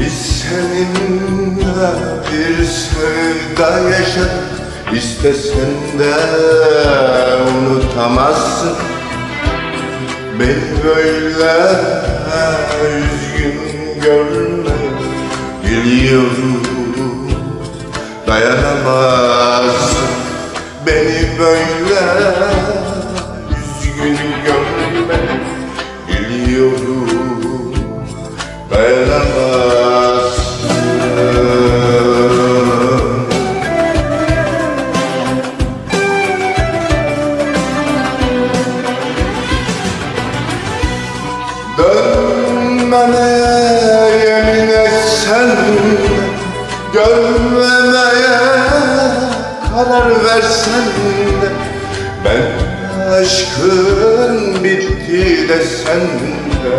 Böyle bir sevda yaşadım İstesen de unutamazsın. Beni böyle üzgün görme Biliyorum dayanamazsın. Beni böyle Görmemeye karar versen de Ben aşkın bitti desen de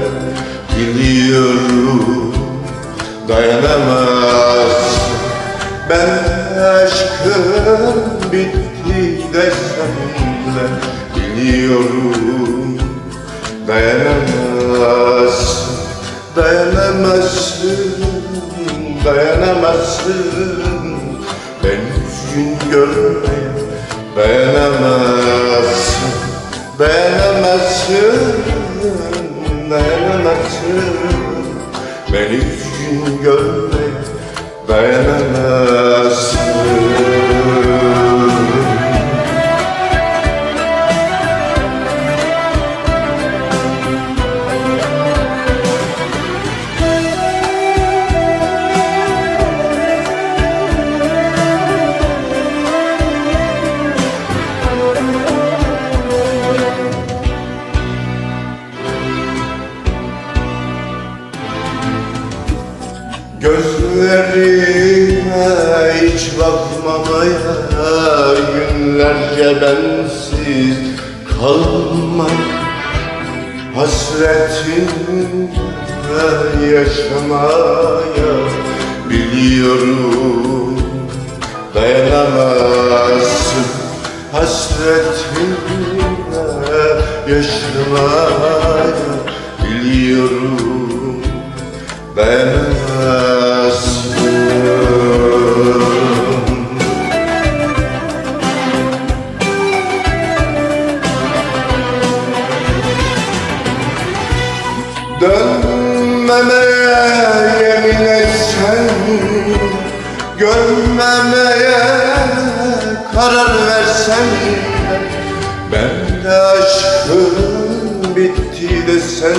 Biliyorum dayanamaz. Ben aşkın bitti desem de Biliyorum dayanamazsın Ben üzgün görmeye dayanamazsın Dayanamazsın, dayanamazsın Ben üzgün görmeye dayanamazsın hiç bakmamaya Günlerce bensiz kalmam. Hasretinle yaşamaya Biliyorum. Dayanamazsın Hasretinle yaşamaya Biliyorum. Dayanamazsın Dönmemeye yemin etsen Görmemeye karar versen Ben de aşkın bitti desen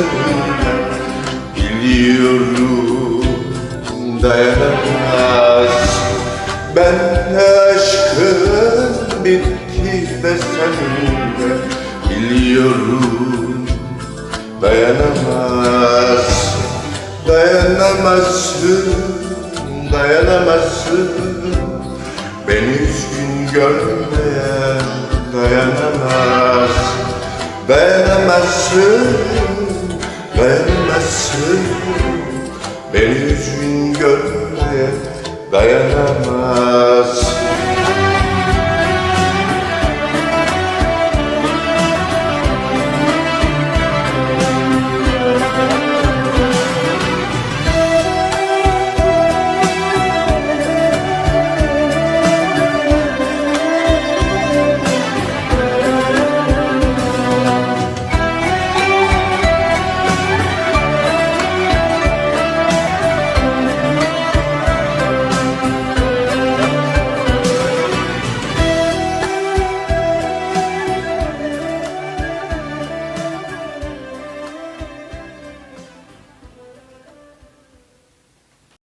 Biliyorum dayanamaz. Ben de aşkın bitti desen de Biliyorum Dayanamazsın, dayanamazsın. Beni üzgün görmeye dayanamaz. Dayanamazsın, dayanamazsın. Beni üzgün görmeye dayanamaz